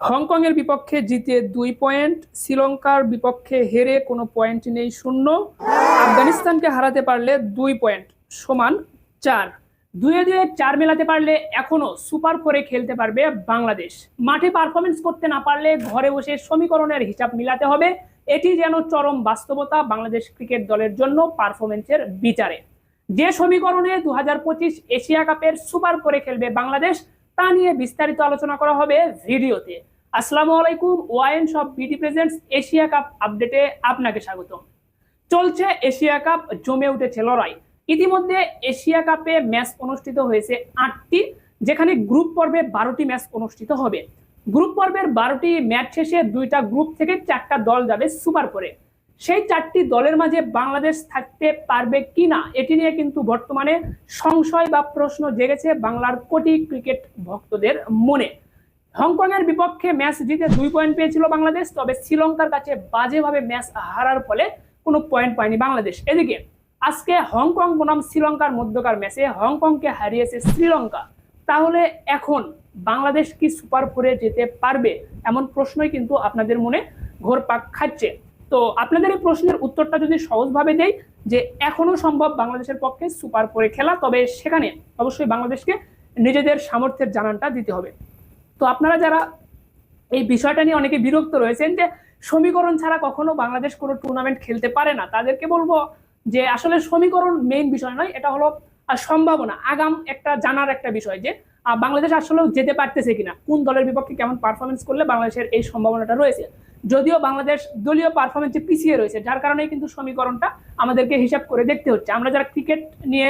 হংকংয়ের বিপক্ষে জিতে দুই পয়েন্ট, শ্রীলঙ্কার বিপক্ষে হেরে কোনো পয়েন্ট নেই শূন্য। আফগানিস্তানকে হারাতে পারলে দুই পয়েন্ট সমান চার। দুয়ে দুয়ে চার মেলাতে পারলে এখনও সুপার ফোরে খেলতে পারবে বাংলাদেশ। মাঠে পারফরমেন্স করতে না পারলে ঘরে বসে সমীকরণের হিসাব মিলাতে হবে। এটি যেন চরম বাস্তবতা বাংলাদেশ ক্রিকেট দলের জন্য পারফরমেন্সের বিচারে। যে সমীকরণে দু হাজার পঁচিশ এশিয়া কাপের সুপার ফোরে খেলবে বাংলাদেশ তা নিয়ে বিস্তারিত আলোচনা করা হবে ভিডিওতে। আসসালামু আলাইকুম, ওয়াইন সব বিডি প্রেজেন্টস এশিয়া কাপ আপডেটে আপনাকে স্বাগতম। চলছে এশিয়া কাপ, জমে উঠেছে লড়াই। ইতিমধ্যে এশিয়া কাপে ম্যাচ অনুষ্ঠিত হয়েছে আটটি, যেখানে গ্রুপ পর্বে বারোটি ম্যাচ অনুষ্ঠিত হবে। গ্রুপ পর্বের বারোটি ম্যাচ শেষে দুইটা গ্রুপ থেকে চারটা দল যাবে সুপার করে সেই চারটি দলের মাঝে বাংলাদেশ থাকতে পারবে কিনা, এটি নিয়ে কিন্তু বর্তমানে সংশয় বা প্রশ্ন জেগেছে বাংলার কোটি ক্রিকেট ভক্তদের মনে। হংকংয়ের বিপক্ষে ম্যাচ জিতে দুই পয়েন্ট পেয়েছিল বাংলাদেশ, তবে শ্রীলঙ্কার কাছে বাজেভাবে ম্যাচ হারার ফলে কোনো পয়েন্ট পায়নি বাংলাদেশ। এদিকে, আজকে হংকং বনাম শ্রীলঙ্কার মধ্যকার ম্যাচে হংকংকে হারিয়েছে শ্রীলঙ্কা। তাহলে এখন বাংলাদেশ কি সুপার ফোরে যেতে পারবে, এমন প্রশ্নই কিন্তু আপনাদের মনে ঘোরপাক খাচ্ছে। তো আপনাদের এই প্রশ্নের উত্তরটা যদি সহজভাবে দেই, যে এখনও সম্ভব বাংলাদেশের পক্ষে সুপার ফোরে খেলা, তবে সেখানে অবশ্যই বাংলাদেশকে নিজেদের সামর্থ্যের জানানটা দিতে হবে। তো আপনারা যারা এই বিষয়টা নিয়ে অনেকে বিরক্ত রয়েছেন যে সমীকরণ ছাড়া কখনো বাংলাদেশ কোনো টুর্নামেন্ট খেলতে পারে না, তাদেরকে বলব যে আসলে সমীকরণ মেইন বিষয় নয়, এটা হলো সম্ভাবনা, আগাম একটা জানার একটা বিষয় যে বাংলাদেশ আসলেও যেতে পারতেছে কিনা, কোন দলের বিপক্ষে কেমন পারফরমেন্স করলে বাংলাদেশের এই সম্ভাবনাটা রয়েছে। যদিও বাংলাদেশ দলীয় পারফরমেন্সে পিছিয়ে রয়েছে, যার কারণে কিন্তু সমীকরণটা আমাদেরকে হিসাব করে দেখতে হচ্ছে। আমরা যারা ক্রিকেট নিয়ে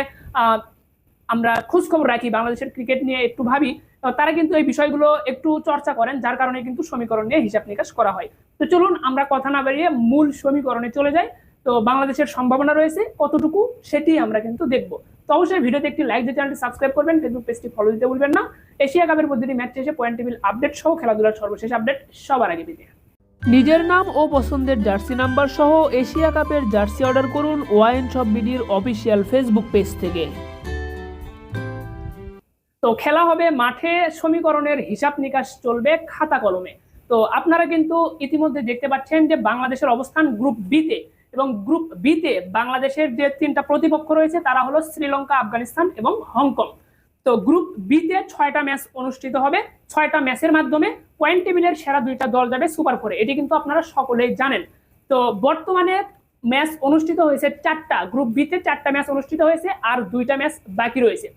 আমরা খোঁজ খবর রাখি, বাংলাদেশের ক্রিকেট নিয়ে একটু ভাবি তারা কিন্তু এই বিষয়গুলো একটু চর্চা করেন, যার কারণে কিন্তু সমীকরণ নিয়ে হিসাব নিকাশ করা হয়। তো চলুন আমরা কথা না বেরিয়ে মূল সমীকরণে চলে যাই। তো বাংলাদেশের সম্ভাবনা রয়েছে, কতটুকু সেটি আমরা কিন্তু দেখব। তো অবশ্যই ভিডিওতে একটি লাইক দিয়ে চ্যানেলটি সাবস্ক্রাইব করবেন ফেসবুক পেজটি ফলো দিতে ভুলবেন না। এশিয়া কাপের প্রতিটি ম্যাচ শেষে পয়েন্ট টেবিল আপডেট সহ খেলাধুলার সর্বশেষ আপডেট সবার আগে পেতে। নিজের নাম ও পছন্দের জার্সি নাম্বার সহ এশিয়া কাপের জার্সি অর্ডার করুন ওয়াইন শপ বিডির অফিসিয়াল ফেসবুক পেজ থেকে। তো খেলা হবে মাঠে, সমীকরণের হিসাব নিকাশ চলবে খাতা কলমে। তো আপনারা কিন্তু ইতিমধ্যে দেখতে পাচ্ছেন যে বাংলাদেশের অবস্থান গ্রুপ বিতে এবং গ্রুপ বিতে বাংলাদেশের যে তিনটা প্রতিপক্ষ রয়েছে তারা হলো শ্রীলঙ্কা, আফগানিস্তান এবং হংকং। তো গ্রুপ বিতে ছয়টা ম্যাচ অনুষ্ঠিত হবে। ছয়টা ম্যাচের মাধ্যমে পয়েন্ট টেবিলের সেরা দুইটা দল যাবে সুপার ফোরে এটি কিন্তু আপনারা সকলেই জানেন। তো বর্তমানে ম্যাচ অনুষ্ঠিত হয়েছে চারটা। গ্রুপ বিতে চারটা ম্যাচ অনুষ্ঠিত হয়েছে আর দুইটা ম্যাচ বাকি রয়েছে।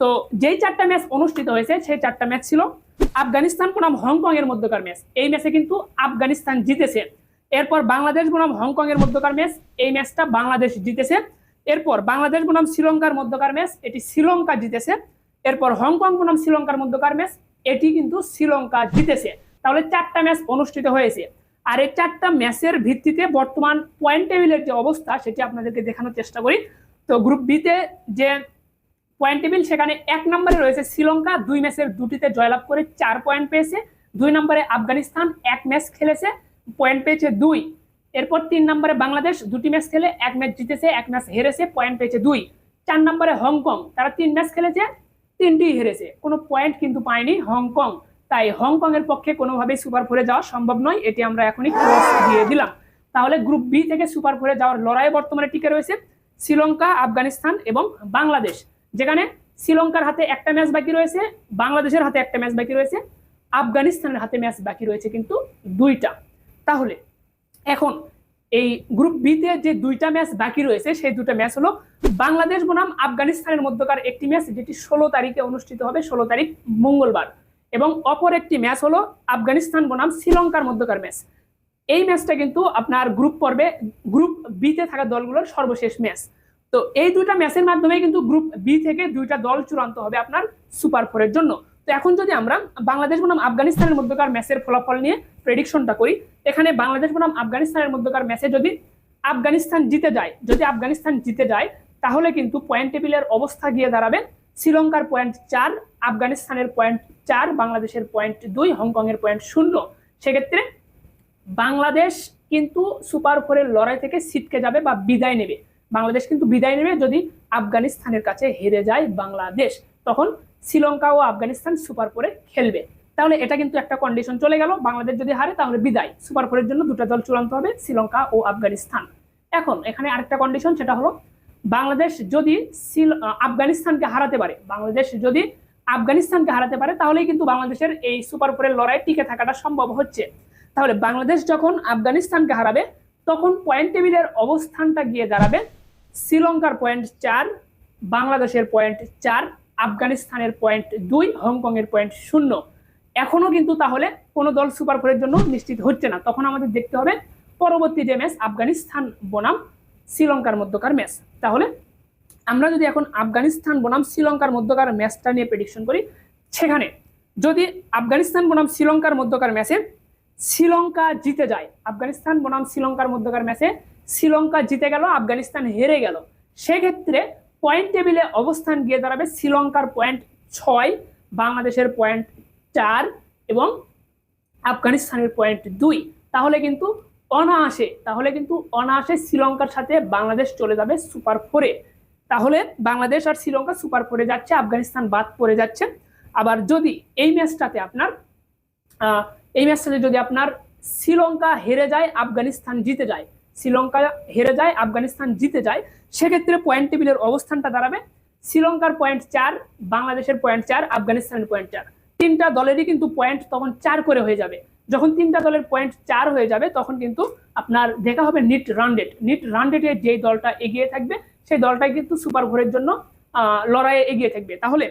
তো যেই চারটা ম্যাচ অনুষ্ঠিত হয়েছে, সেই চারটা ম্যাচ ছিল আফগানিস্তান বনাম হংকং এর মধ্যকার ম্যাচ এই ম্যাচে কিন্তু আফগানিস্তান জিতেছে। এরপর বাংলাদেশ বনাম হংকং এর মধ্যকার ম্যাচ এই ম্যাচটা বাংলাদেশ জিতেছে। এরপর বাংলাদেশ বনাম শ্রীলঙ্কার মধ্যকার ম্যাচ এটি শ্রীলঙ্কা জিতেছে। এরপর হংকং বনাম শ্রীলঙ্কার মধ্যকার ম্যাচ এটি কিন্তু শ্রীলঙ্কা জিতেছে। তাহলে চারটা ম্যাচ অনুষ্ঠিত হয়েছে। আর এই চারটা ম্যাচের ভিত্তিতে বর্তমান পয়েন্ট টেবিলের যে অবস্থা, সেটি আপনাদেরকে দেখানোর চেষ্টা করি। তো গ্রুপ বিতে যে পয়েন্ট টেবিল সেখানে এক নম্বরে রয়েছে শ্রীলঙ্কা, দুই ম্যাচের দুটিতে জয়লাভ করে চার পয়েন্ট পেয়েছে। দুই নম্বরে আফগানিস্তান, এক ম্যাচ খেলেছে পয়েন্ট পেয়েছে দুই। এরপর তিন নম্বরে বাংলাদেশ, দুটি ম্যাচ খেলে, এক ম্যাচ জিতেছে, এক ম্যাচ হেরেছে পয়েন্ট পেয়েছে দুই। চার নম্বরে হংকং, তারা তিন ম্যাচ খেলেছে তিনটি হেরেছে। কোনো পয়েন্ট কিন্তু পায়নি হংকং। তাই হংকং এর পক্ষে কোনোভাবেই সুপার ফোরে যাওয়া সম্ভব নয়। এটি আমরা এখনই ক্রস দিয়ে দিলাম। তাহলে গ্রুপ বি থেকে সুপার ফোরে যাওয়ার লড়াই বর্তমানে টিকে রয়েছে শ্রীলঙ্কা, আফগানিস্তান এবং বাংলাদেশ। যেখানে শ্রীলঙ্কার হাতে একটা ম্যাচ বাকি রয়েছে, বাংলাদেশের হাতে একটা ম্যাচ বাকি রয়েছে, আফগানিস্তানের হাতে ম্যাচ বাকি রয়েছে কিন্তু দুইটা। তাহলে এখন এই গ্রুপ বিতে যে দুইটা ম্যাচ বাকি রয়েছে, সেই দুটা ম্যাচ হলো বাংলাদেশ বনাম আফগানিস্তানের মধ্যকার একটি ম্যাচ যেটি ষোলো তারিখে অনুষ্ঠিত হবে, ষোলো তারিখ মঙ্গলবার। এবং অপর একটি ম্যাচ হলো আফগানিস্তান বনাম শ্রীলঙ্কার মধ্যকার ম্যাচ এই ম্যাচটা কিন্তু আপনার গ্রুপ পর্বে গ্রুপ বিতে থাকা দলগুলোর সর্বশেষ ম্যাচ তো এই দুইটা ম্যাচের মাধ্যমে কিন্তু গ্রুপ বি থেকে দুইটা দল চূড়ান্ত হবে আপনার সুপার ফোরের জন্য। তো এখন যদি আমরা বাংলাদেশ বনাম আফগানিস্তানের মধ্যকার ম্যাচের ফলাফল নিয়ে প্রেডিকশনটা করি, এখানে বাংলাদেশ বনাম আফগানিস্তানের মধ্যকার ম্যাচে যদি আফগানিস্তান জিতে যায়, যদি আফগানিস্তান জিতে যায়, তাহলে কিন্তু পয়েন্ট টেবিলের অবস্থা গিয়ে দাঁড়াবে শ্রীলঙ্কার পয়েন্ট চার, আফগানিস্তানের পয়েন্ট চার, বাংলাদেশের পয়েন্ট দুই, হংকংয়ের পয়েন্ট শূন্য। সেক্ষেত্রে বাংলাদেশ কিন্তু সুপার ফোরের লড়াই থেকে ছিটকে যাবে বা বিদায় নেবে। বাংলাদেশ কিন্তু বিদায় নেবে যদি আফগানিস্তানের কাছে হেরে যায় বাংলাদেশ। তখন শ্রীলঙ্কা ও আফগানিস্তান সুপার ফোরে খেলবে। তাহলে এটা কিন্তু একটা কন্ডিশন চলে গেল। বাংলাদেশ যদি হারে, তাহলে বিদায়। সুপার ফোরের জন্য দুটো দল চূড়ান্ত হবে, শ্রীলঙ্কা ও আফগানিস্তান। এখন এখানে আরেকটা কন্ডিশন সেটা হলো বাংলাদেশ যদি আফগানিস্তানকে হারাতে পারে, বাংলাদেশ যদি আফগানিস্তানকে হারাতে পারে, তাহলেই কিন্তু বাংলাদেশের এই সুপার ফোরের লড়াই টিকে থাকাটা সম্ভব হচ্ছে। তাহলে বাংলাদেশ যখন আফগানিস্তানকে হারাবে, তখন পয়েন্ট টেবিলের অবস্থানটা গিয়ে দাঁড়াবে শ্রীলঙ্কার পয়েন্ট চার, বাংলাদেশের পয়েন্ট চার আফগানিস্তানের পয়েন্ট দুই, হংকংয়ের পয়েন্ট শূন্য। এখনও কিন্তু তাহলে কোনো দল সুপার ফোরের জন্য নিশ্চিত হচ্ছে না। তখন আমাদের দেখতে হবে পরবর্তী যে ম্যাচ আফগানিস্তান বনাম, শ্রীলঙ্কার মধ্যকার ম্যাচ তাহলে আমরা যদি এখন আফগানিস্তান বনাম, শ্রীলঙ্কার মধ্যকার ম্যাচটা নিয়ে প্রেডিকশন করি, সেখানে যদি আফগানিস্তান বনাম, শ্রীলঙ্কার মধ্যকার ম্যাচে শ্রীলঙ্কা জিতে যায়, আফগানিস্তান বনাম, শ্রীলঙ্কার মধ্যকার ম্যাচে শ্রীলঙ্কা জিতে গেল, আফগানিস্তান হেরে গেল, সেক্ষেত্রে পয়েন্ট টেবিলে অবস্থান গিয়ে দাঁড়াবে শ্রীলঙ্কার পয়েন্ট ছয়, বাংলাদেশের পয়েন্ট চার এবং আফগানিস্তানের পয়েন্ট দুই। তাহলে কিন্তু অনায়াসে, তাহলে কিন্তু অনায়াসে শ্রীলঙ্কার সাথে বাংলাদেশ চলে যাবে সুপার ফোরে তাহলে বাংলাদেশ আর শ্রীলঙ্কা সুপার ফোরে যাচ্ছে, আফগানিস্তান বাদ পড়ে যাচ্ছে। আবার যদি এই ম্যাচটাতে আপনার এই ম্যাচটাতে যদি আপনার শ্রীলঙ্কা হেরে যায়, আফগানিস্তান জিতে যায়। শ্রীলঙ্কা হেরে যায়, আফগানিস্তান জিতে যায়। সেক্ষেত্রে পয়েন্ট টেবিলের অবস্থানটা দাঁড়াবে। শ্রীলঙ্কার পয়েন্ট চার, বাংলাদেশের পয়েন্ট চার, আফগানিস্তানের পয়েন্ট চার। তিনটা দলেরই কিন্তু পয়েন্ট তখন চার করে হয়ে যাবে। যখন তিনটা দলের পয়েন্ট চার হয়ে যাবে, তখন কিন্তু আপনার দেখা হবে নিট রানডেট নিট রানডেটে যেই দলটা এগিয়ে থাকবে, সেই দলটাই কিন্তু সুপার ফোরের জন্য লড়াইয়ে এগিয়ে থাকবে। তাহলে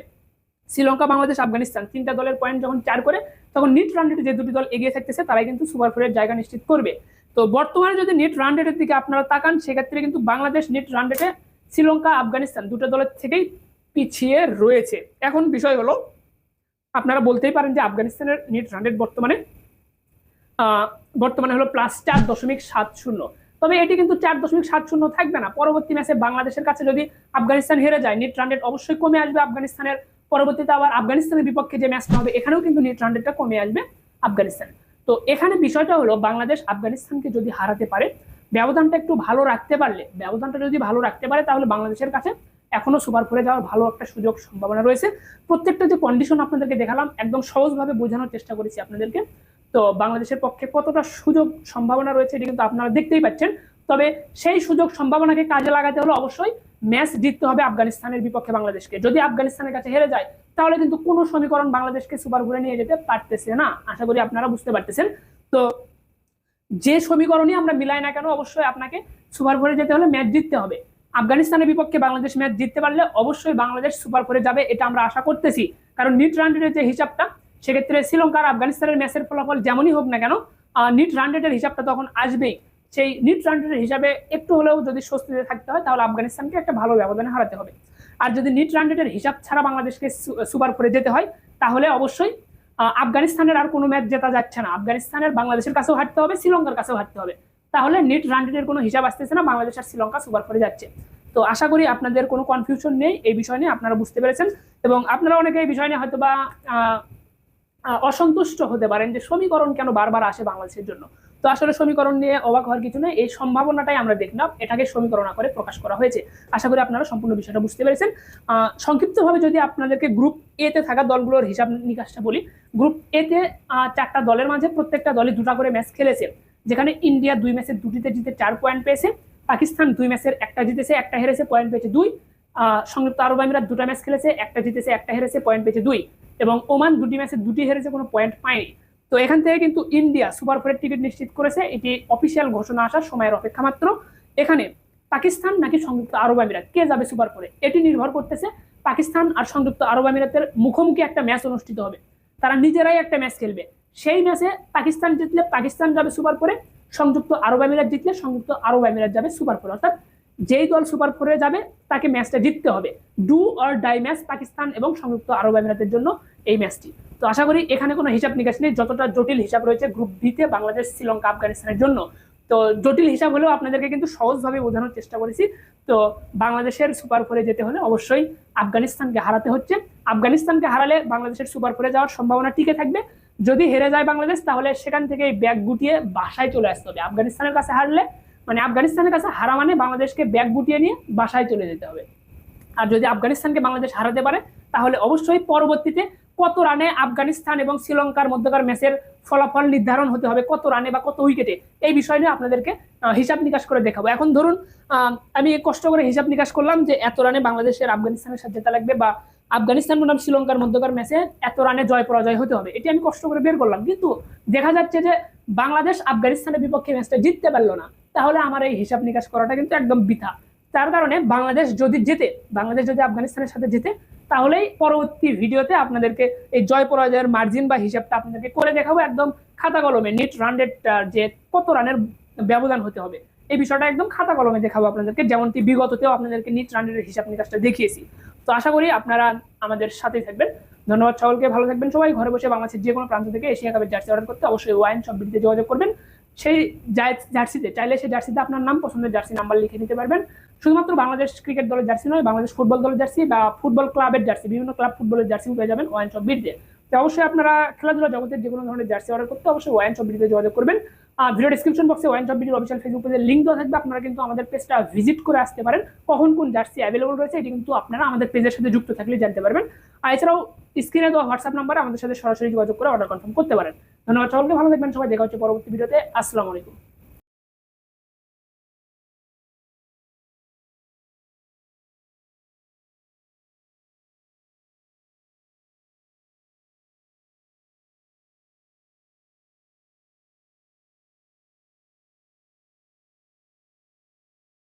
শ্রীলঙ্কা, বাংলাদেশ, আফগানিস্তান তিনটা দলের পয়েন্ট যখন চার করে, তখন নিট রানডেটে যে দুটি দল এগিয়ে থাকতেছে, তারাই কিন্তু সুপার ফোরের জায়গা নিশ্চিত করবে। তো বর্তমানে যদি নেট রানডেটের দিকে আপনারা তাকান সেক্ষেত্রে কিন্তু বাংলাদেশ নেট রানডেটে শ্রীলঙ্কা আফগানিস্তান দুটো দলের থেকেই পিছিয়ে রয়েছে। এখন বিষয় হলো আপনারা বলতেই পারেন যে আফগানিস্তানের নেট রানডেট বর্তমানে আহ, বর্তমানে হলো প্লাস চার দশমিক সাত শূন্য। তবে এটি কিন্তু চার দশমিক সাত শূন্য থাকবে না। পরবর্তী ম্যাচে বাংলাদেশের কাছে যদি আফগানিস্তান হেরে যায় নেট রানডেট অবশ্যই কমে আসবে আফগানিস্তানের। পরবর্তীতে আবার আফগানিস্তানের বিপক্ষে যে ম্যাচটা হবে এখানেও কিন্তু নেট রানডেটটা কমে আসবে আফগানিস্তান তো এখানে বিষয়টা হলো বাংলাদেশ আফগানিস্তানকে যদি হারাতে পারে, ব্যবধানটা একটু ভালো রাখতে পারলে, ব্যবধানটা যদি ভালো রাখতে পারে তাহলে বাংলাদেশের কাছে এখনও সুপার ফোরে যাওয়ার ভালো একটা সুযোগ সম্ভাবনা রয়েছে। প্রত্যেকটা যে কন্ডিশন আপনাদেরকে দেখালাম, একদম সহজভাবে বোঝানোর চেষ্টা করেছি আপনাদেরকে। তো বাংলাদেশের পক্ষে কতটা সুযোগ সম্ভাবনা রয়েছে এটি কিন্তু আপনারা দেখতেই পাচ্ছেন। তবে সেই সুযোগ সম্ভাবনাকে কাজে লাগাতে হলে অবশ্যই ম্যাচ জিততে হবে আফগানিস্তানের বিপক্ষে বাংলাদেশকে। যদি আফগানিস্তানের কাছে হেরে যায়, তাহলে কিন্তু কোনো সমীকরণ বাংলাদেশকে সুপার ঘুরে নিয়ে যেতে পারতেছে না। আশা করি আপনারা বুঝতে পারতেছেন। তো যে সমীকরণই আমরা মিলাই না কেন অবশ্যই আপনাকে সুপার ফোরে যেতে হলে ম্যাচ জিততে হবে। আফগানিস্তানের বিপক্ষে বাংলাদেশ ম্যাচ জিততে পারলে অবশ্যই বাংলাদেশ সুপার ফোরে যাবে, এটা আমরা আশা করতেছি। কারণ নিট রানডেটের যে হিসাবটা, সেক্ষেত্রে শ্রীলঙ্কা আর আফগানিস্তানের ম্যাচের ফলাফল যেমনই হোক না কেন নিট রানডেটের হিসাবটা তখন আসবেই। সেই নিট রানডেটের হিসাবে একটু হলেও যদি স্বস্তিতে থাকতে হয় তাহলে আফগানিস্তানকে একটা ভালো ব্যবধানে হারাতে হবে। আর যদি নিট রানডেটের হিসাব ছাড়া বাংলাদেশকে সুপার ফোরে যেতে হয় তাহলে অবশ্যই আফগানিস্তানের আর কোনো ম্যাচ জেতা যাচ্ছে না। আফগানিস্তানের বাংলাদেশের কাছেও হারতে হবে শ্রীলঙ্কার কাছেও হারতে হবে। তাহলে নেট রানডেটের কোনো হিসাব আসতেছে না বাংলাদেশ আর শ্রীলঙ্কা সুপার ফোরে যাচ্ছে। তো আশা করি আপনাদের কোনো কনফিউশন নেই এই বিষয় নিয়ে আপনারা বুঝতে পেরেছেন। এবং আপনারা অনেকে এই বিষয় নিয়ে হয়তো বা আহ, আহ, অসন্তুষ্ট হতে পারেন যে সমীকরণ কেন বারবার আসে বাংলাদেশের জন্য। তো আসলে সমীকরণ নিয়ে অবাক হওয়ার কিছু নেই। এই সম্ভাবনাটাই আমরা দেখলাম। এটাকে সমীকরণ করে প্রকাশ করা হয়েছে। আশা করি আপনারা সম্পূর্ণ বিষয়টা বুঝতে পেরেছেন। সংক্ষিপ্তভাবে যদি আপনাদেরকে গ্রুপ এ তে থাকা দলগুলোর হিসাব নিকাশটা বলি গ্রুপ এ তে চারটা দলের মাঝে প্রত্যেকটা দলই দুটা করে ম্যাচ খেলেছে। যেখানে ইন্ডিয়া দুই ম্যাচের দুটিতে জিতে চার পয়েন্ট পেয়েছে, পাকিস্তান দুই ম্যাচের একটা জিতেছে, একটা হেরেছে পয়েন্ট পেয়েছে দুই সংযুক্ত আরব আমিরাত দুটা ম্যাচ খেলেছে, একটা জিতেছে, একটা হেরেছে পয়েন্ট পেয়েছে দুই এবং ওমান দুটি ম্যাচে দুটি হেরেছে, কোনো পয়েন্ট পায়নি। তো এখান থেকে কিন্তু ইন্ডিয়া সুপার ফোরের টিকিট নিশ্চিত করেছে। এটি অফিসিয়াল ঘোষণা আসার সময়ের অপেক্ষা মাত্র। এখানে পাকিস্তান নাকি সংযুক্ত আরব আমিরাত? কে যাবে সুপার ফোরে এটি নির্ভর করতেছে পাকিস্তান আর সংযুক্ত আরব আমিরাতের মুখোমুখি একটা ম্যাচ অনুষ্ঠিত হবে। তারা নিজেরাই একটা ম্যাচ খেলবে। সেই ম্যাচে পাকিস্তান জিতলে পাকিস্তান যাবে সুপার ফোরে সংযুক্ত আরব আমিরাত জিতলে সংযুক্ত আরব আমিরাত যাবে সুপার ফোরে অর্থাৎ যেই দল সুপার ফোরে যাবে, তাকে ম্যাচটা জিততে হবে। Do or die match Pakistan এবং সংযুক্ত আরব আমিরাতের জন্য এই ম্যাচটি। তো আশা করি এখানে কোনো হিসাব নিকাশ নেই। যতটা জটিল হিসাব রয়েছে গ্রুপ বিতে বাংলাদেশ, শ্রীলঙ্কা, আফগানিস্তানের জন্য। তো জটিল হিসাব হলেও আপনাদেরকে কিন্তু সহজভাবে বোঝানোর চেষ্টা করেছি। তো বাংলাদেশের সুপার ফোরে যেতে হলে অবশ্যই আফগানিস্তানকে হারাতে হচ্ছে। আফগানিস্তানকে হারালে বাংলাদেশের সুপার ফোরে যাওয়ার সম্ভাবনা টিকে থাকবে। যদি হেরে যায় বাংলাদেশ, তাহলে সেখান থেকে ব্যাগ গুটিয়ে বাসায় চলে আসতে হবে। আফগানিস্তানের কাছে হারলে মানে আফগানিস্তানের কাছে হারা মানে বাংলাদেশকে ব্যাগ গুটিয়ে নিয়ে বাসায় চলে যেতে হবে। আর যদি আফগানিস্তানকে বাংলাদেশ হারাতে পারে, তাহলে অবশ্যই পরবর্তীতে কত রানে আফগানিস্তান এবং শ্রীলঙ্কার মধ্যকার ম্যাচের ফলাফল নির্ধারণ হতে হবে, কত রানে বা কত উইকেটে। এই বিষয় নিয়ে আপনাদেরকে হিসাব নিকাশ করে দেখাবো। এখন ধরুন আমি কষ্ট করে হিসাব নিকাশ করলাম যে এত রানে বাংলাদেশের আফগানিস্তানের সাথে জেতা লাগবে বা আফগানিস্তান বনাম শ্রীলঙ্কার মধ্যকার ম্যাচে এত রানে জয় পরাজয় হতে হবে। এটি আমি কষ্ট করে বের করলাম। কিন্তু দেখা যাচ্ছে যে বাংলাদেশ আফগানিস্তানের বিপক্ষে ম্যাচটা জিততে পারল না, তাহলে আমার এই হিসাব নিকাশ করাটা কিন্তু একদম বৃথা। তার কারণে বাংলাদেশ যদি জেতে, বাংলাদেশ যদি আফগানিস্তানের সাথে জেতে, তাহলেই পরবর্তী ভিডিওতে আপনাদেরকে এই জয় পরাজয়ের মার্জিন বা হিসাবটা আপনাদেরকে করে দেখাবো একদম খাতা কলমে নেট রানডেড যে কত রানের ব্যবধান হতে হবে। এই বিষয়টা একদম খাতা কলমে দেখাবো আপনাদেরকে, যেমনটি বিগততেও আপনাদেরকে নিট রানডের হিসাব নিকাশটা দেখিয়েছি। তো আশা করি আপনারা আমাদের সাথেই থাকবেন। ধন্যবাদ সকলকে, ভালো থাকবেন সবাই। ঘরে বসে বাংলাদেশের যে কোনো প্রান্ত থেকে এশিয়া কাপের জার্সি অর্ডার করতে অবশ্যই ওয়াইন সব বিডিতে যোগাযোগ করবেন। সেই জার্সিতে, চাইলে সেই জার্সিতে আপনার নাম, পছন্দের জার্সি নাম্বার লিখে নিতে পারবেন। শুধুমাত্র বাংলাদেশ ক্রিকেট দলের জার্সি নয়, বাংলাদেশ ফুটবল দলের জার্সি বা ফুটবল ক্লাবের জার্সি, বিভিন্ন ক্লাব ফুটবলের জার্সিও পেয়ে যাবেন ওয়াইন সব বিডিতে তো অবশ্যই আপনারা খেলাধুলা জগতের যে কোনো ধরনের জার্সি অর্ডার করতে অবশ্যই ওয়াইন সব বিডিতে যোগাযোগ করবেন। ভিডিও ডিসক্রিপশন বক্সে wine drop video official Facebook পেজের লিঙ্ক দেওয়া থাকবে। আপনারা কিন্তু আমাদের পেজটা ভিজিট করে আসতে পারেন। কখন কোন জার্সি অ্যাভেলেবল রয়েছে, এটি কিন্তু আপনারা আমাদের পেজের সাথে যুক্ত থাকলে জানতে পারবেন। আর এছাড়াও স্ক্রিনে দেওয়া হোয়াটসঅ্যাপ নাম্বারে আমাদের সাথে সরাসরি যোগাযোগ করে অর্ডার কনফার্ম করতে পারেন। ধন্যবাদ সকলকে, ভালো থাকবেন সবাই। দেখা হচ্ছে পরবর্তী ভিডিওতে আসসালামু আলাইকুম।